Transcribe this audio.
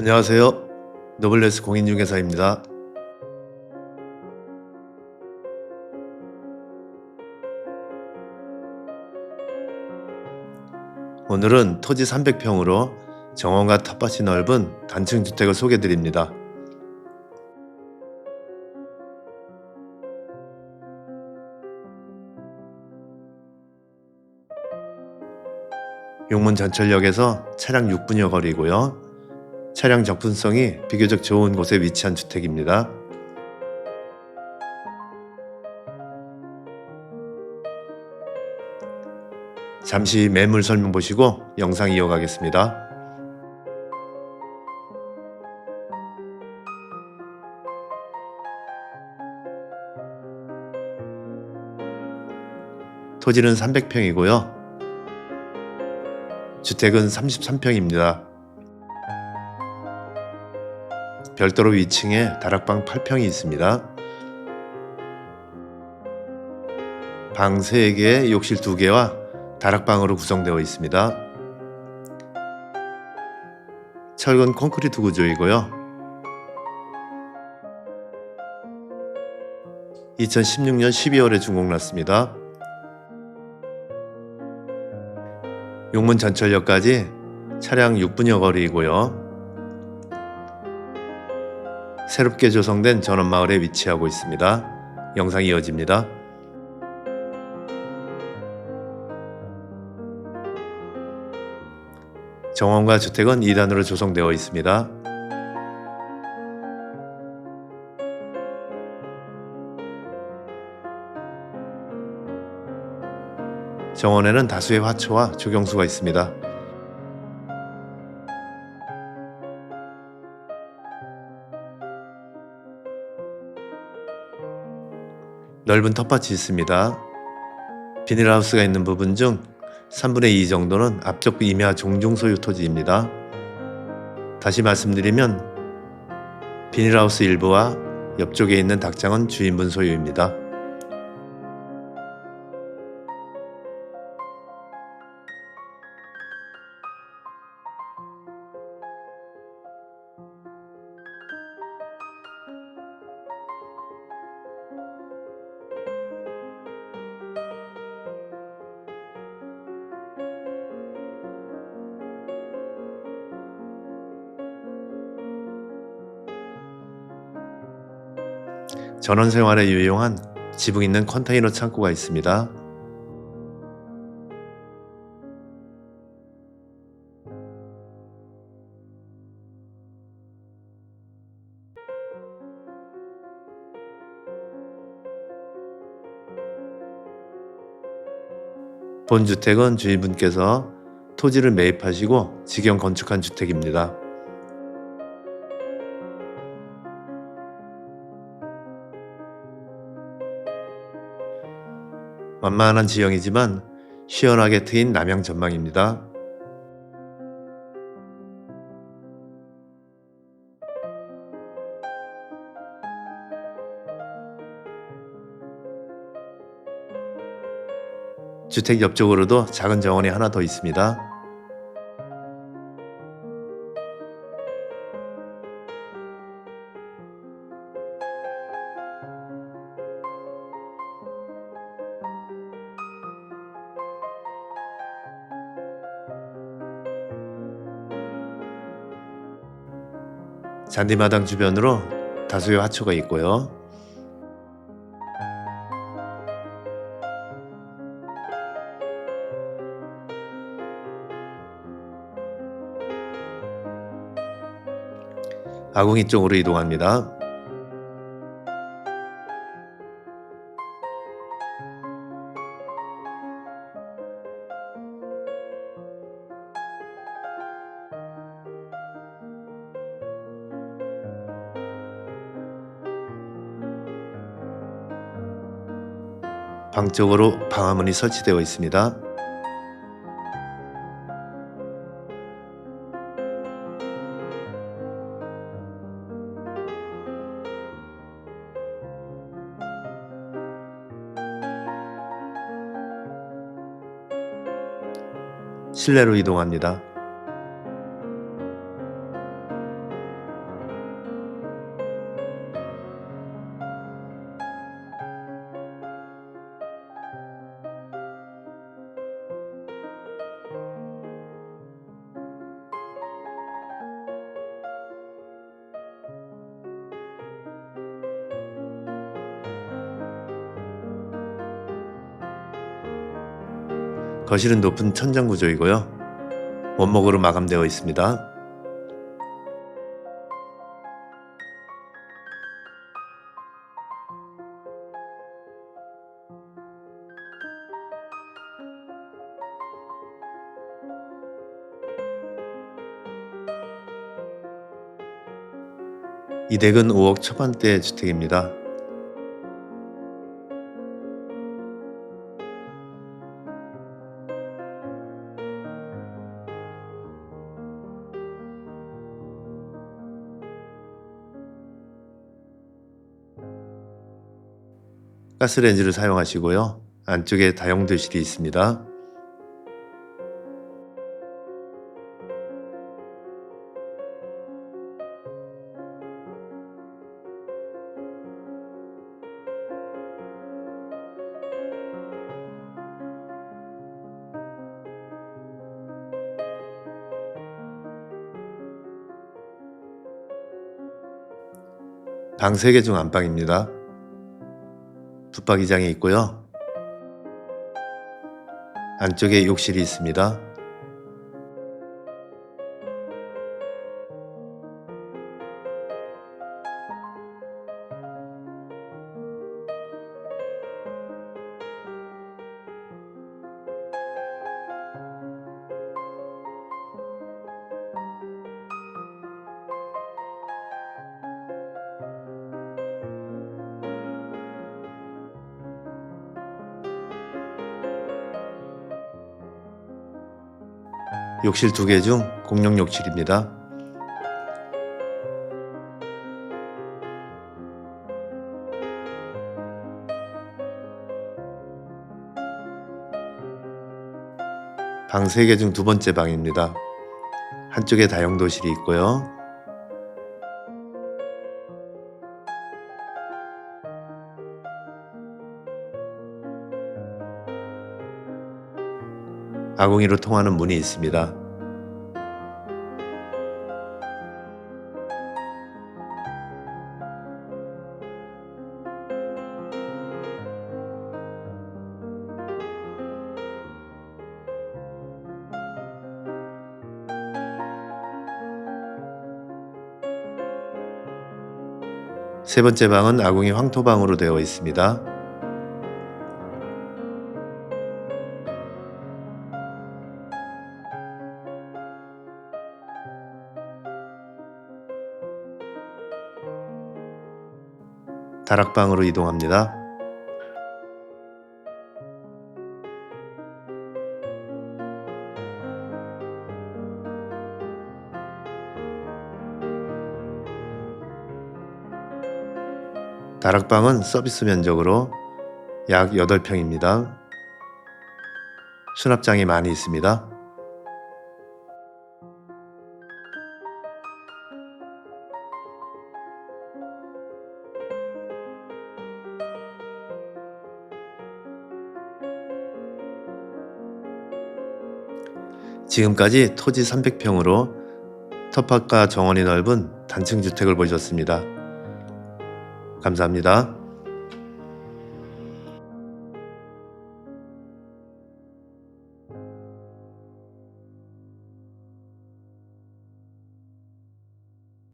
안녕하세요. 노블레스 공인중개사입니다. 오늘은 토지 300평으로 정원과 텃밭이 넓은 단층 주택을 소개해 드립니다. 용문 전철역에서 차량 6분여 거리고요. 차량 접근성이 비교적 좋은 곳에 위치한 주택입니다. 잠시 매물 설명 보시고 영상 이어가겠습니다. 토지는 300평이고요. 주택은 33평입니다. 별도로 위층에 다락방 8평이 있습니다. 방 3개, 욕실 2개와 다락방으로 구성되어 있습니다. 철근 콘크리트 구조이고요. 2016년 12월에 준공났습니다. 용문 전철역까지 차량 6분여 거리이고요. 새롭게 조성된 전원마을에 위치하고 있습니다. 영상이 이어집니다. 정원과 주택은 2단으로 조성되어 있습니다. 정원에는 다수의 화초와 조경수가 있습니다. 넓은 텃밭이 있습니다. 비닐하우스가 있는 부분 중 3분의 2 정도는 앞쪽 임야 종종 소유 토지입니다. 다시 말씀드리면 비닐하우스 일부와 옆쪽에 있는 닭장은 주인분 소유입니다. 전원 생활에 유용한 지붕 있는 컨테이너 창고가 있습니다. 본 주택은 주인분께서 토지를 매입하시고 직영 건축한 주택입니다. 완만한 지형이지만 시원하게 트인 남향 전망입니다. 주택 옆쪽으로도 작은 정원이 하나 더 있습니다. 잔디마당 주변으로 다수의 화초가 있고요. 아궁이 쪽으로 이동합니다. 방 쪽으로 방화문이 설치되어 있습니다. 실내로 이동합니다. 거실은 높은 천장 구조이고요. 원목으로 마감되어 있습니다. 이 댁은 5억 초반대 주택입니다. 가스레인지를 사용하시고요. 안쪽에 다용도실이 있습니다. 방 3개 중 안방입니다. 붙박이장이 있고요. 안쪽에 욕실이 있습니다. 욕실 두 개 중 공용 욕실입니다. 방 세 개 중 두 번째 방입니다. 한쪽에 다용도실이 있고요. 아궁이로 통하는 문이 있습니다. 세 번째 방은 아궁이 황토방으로 되어 있습니다. 다락방으로 이동합니다. 다락방은 서비스 면적으로 약 8평입니다. 수납장이 많이 있습니다. 지금까지 토지 300평으로 텃밭과 정원이 넓은 단층 주택을 보셨습니다. 감사합니다.